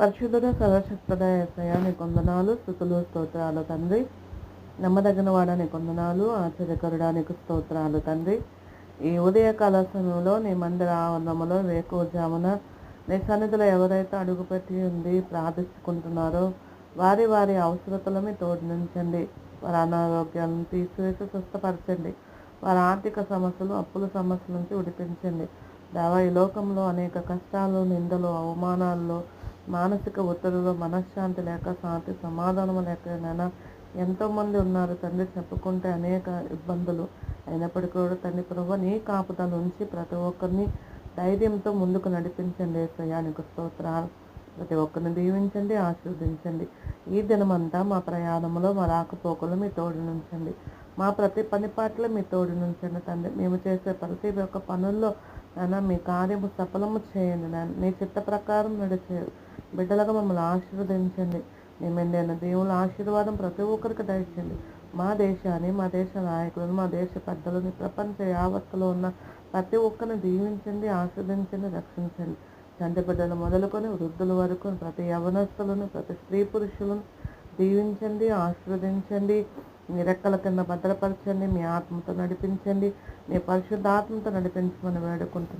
పరిశుద్ధుడ సర్వశక్తుడ ఏసయ్య నీ కొందనాలు స్థుతులు స్తోత్రాలు తండ్రి. నమ్మదగిన వాడని కొందనాలు ఆశ్చర్యకరుడా నీకు స్తోత్రాలు తండ్రి. ఈ ఉదయకాల సమయంలో నీ మందిర ఆవరణములో వేకోజామున నీ సన్నిధిలో ఎవరైతే అడుగుపెట్టి ఉంది ప్రార్థించుకుంటున్నారో వారి వారి అవసరతలు మీ తోడు వారి అనారోగ్యాలను తీసివేసి స్వస్థపరచండి. వారి ఆర్థిక సమస్యలు అప్పుల సమస్యల నుంచి విడిపించండి. దేవా ఈ లోకంలో అనేక కష్టాలు నిందలు అవమానాల్లో మానసిక ఒత్తిడిలో మనశ్శాంతి లేక శాంతి సమాధానం లేక ఎంతోమంది ఉన్నారు తండ్రి చెప్పుకుంటే అనేక ఇబ్బందులు అయినప్పటికీ కూడా తండ్రి ప్రభు నీ కాపుదల నుంచి ప్రతి ఒక్కరిని ధైర్యంతో ముందుకు నడిపించండి ఏసయ్యా. స్తోత్రాలు. ప్రతి ఒక్కరిని దీవించండి ఆశీర్వదించండి. ఈ దినమంతా మా ప్రయాణంలో మా రాకపోకలు మీ తోడు నుంచండి. మా ప్రతి పని పాటలు మీ తోడు నుంచండి తండ్రి. మేము చేసే ప్రతి ఒక్క పనుల్లో నాన్న మీ కార్యము సఫలము చేయండి నాన్న నీ చిత్త ప్రకారం నడిచే బిడ్డలుగా మమ్మల్ని ఆశీర్వదించండి. మీ మెండైన దేవుల ఆశీర్వాదం ప్రతి ఒక్కరికి దయచండి మా దేశాన్ని మా దేశ నాయకులను మా దేశ పెద్దలని ప్రపంచ యావత్తులో ఉన్న ప్రతి ఒక్కరిని దీవించండి ఆస్వాదించండి రక్షించండి. చంటి బిడ్డలు మొదలుకొని వృద్ధుల వరకు ప్రతి యవనస్తులను ప్రతి స్త్రీ పురుషులను దీవించండి ఆశీర్వదించండి. మీ రెక్కల కింద భద్రపరచండి మీ ఆత్మతో నడిపించండి మీ పరిశుద్ధాత్మతో నడిపించమని వేడుకుంటున్నాను